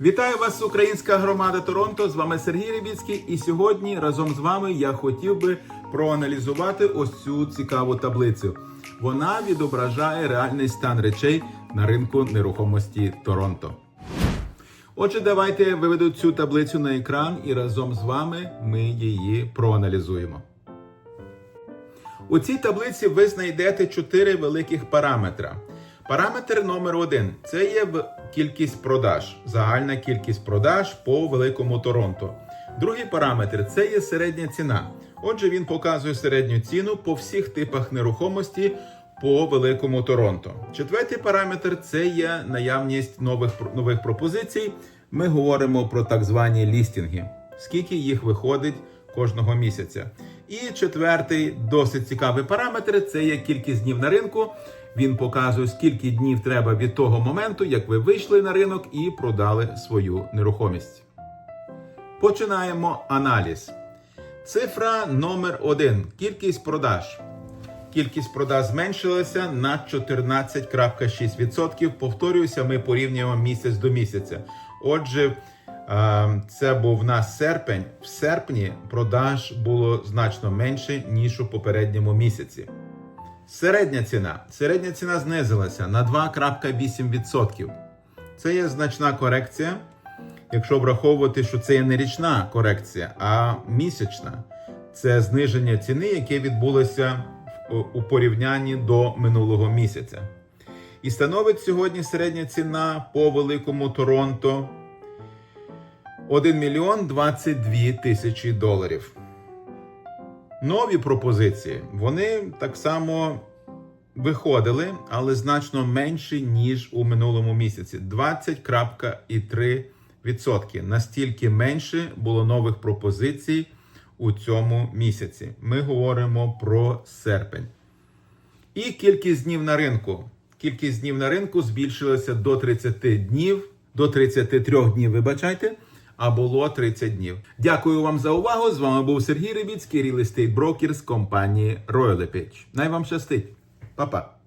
Вітаю вас, українська громада Торонто. З вами Сергій Рибіцький. І сьогодні разом з вами я хотів би проаналізувати ось цю цікаву таблицю. Вона відображає реальний стан речей на ринку нерухомості Торонто. Отже, давайте виведу цю таблицю на екран і разом з вами ми її проаналізуємо. У цій таблиці ви знайдете чотири великих параметра. Параметр номер один це є кількість продаж, загальна кількість продаж по великому Торонто. Другий параметр це є середня ціна. Отже, він показує середню ціну по всіх типах нерухомості по великому Торонто. Четвертий параметр це є наявність нових нових пропозицій. Ми говоримо про так звані лістінги. Скільки їх виходить кожного місяця. І четвертий досить цікавий параметр це є кількість днів на ринку. Він показує, скільки днів треба від того моменту, як ви вийшли на ринок і продали свою нерухомість. Починаємо аналіз. Цифра номер один. Кількість продаж. Кількість продаж зменшилася на 14,6%. Повторююся, ми порівнюємо місяць до місяця. Отже, це був в нас серпень. В серпні продаж було значно менше, ніж у попередньому місяці. Середня ціна. Середня ціна знизилася на 2,8%. Це є значна корекція, якщо враховувати, що це є не річна корекція, а місячна. Це зниження ціни, яке відбулося у порівнянні до минулого місяця. І становить сьогодні середня ціна по великому Торонто 1 мільйон 22 тисячі доларів. Нові пропозиції вони так само виходили, але значно менше, ніж у минулому місяці 20,3%. Настільки менше було нових пропозицій у цьому місяці. Ми говоримо про серпень. І кількість днів на ринку. Кількість днів на ринку збільшилася до 30 днів, до 33 днів, вибачайте, а було 30 днів. Дякую вам за увагу. З вами був Сергій Рибіцький, Real Estate Broker з компанії Royal LePage. Най вам щастить. Па-па.